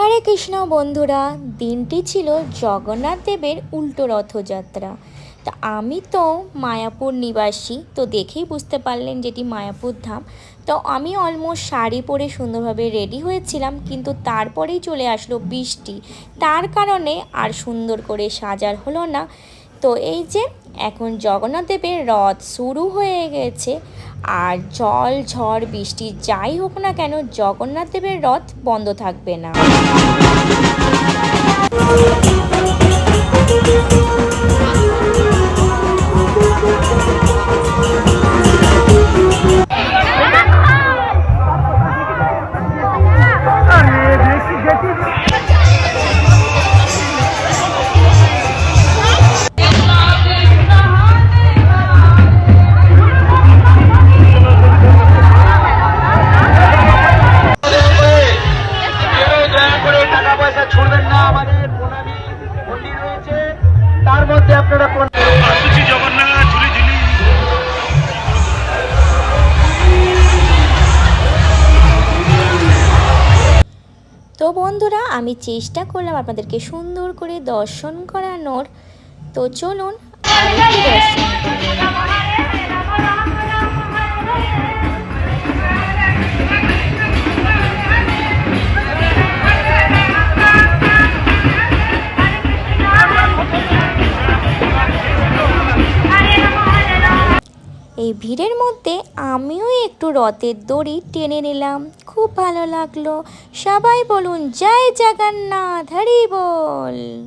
হরে কৃষ্ণ বন্ধুরা, দিনটি ছিল জগন্নাথ দেবের উল্টো রথযাত্রা। তা আমি তো মায়াপুর নিবাসী, তো দেখেই বুঝতে পারলেন যেটি মায়াপুর ধাম। তো আমি অলমোস্ট শাড়ি পরে সুন্দরভাবে রেডি হয়েছিলাম, কিন্তু তারপরেই চলে আসলো বৃষ্টি। তার কারণে আর সুন্দর করে সাজার হলো না। তো এই যে এখন জগন্নাথ দেবের রথ শুরু হয়ে গেছে আর জল ঝড় বৃষ্টি যাই হোক না কেন জগন্নাথ দেবের রথ বন্ধ থাকবে না। তার মধ্যে আপনারা ঝুলি। তো বন্ধুরা আমি চেষ্টা করলাম আপনাদেরকে সুন্দর করে দর্শন করানোর। তো চলুন এই ভিড়ের মধ্যে আমিও একটু রথের দড়ি টেনে নিলাম। খুব ভালো লাগল। সবাই বলুন, জয় জগন্নাথ, হরি বল।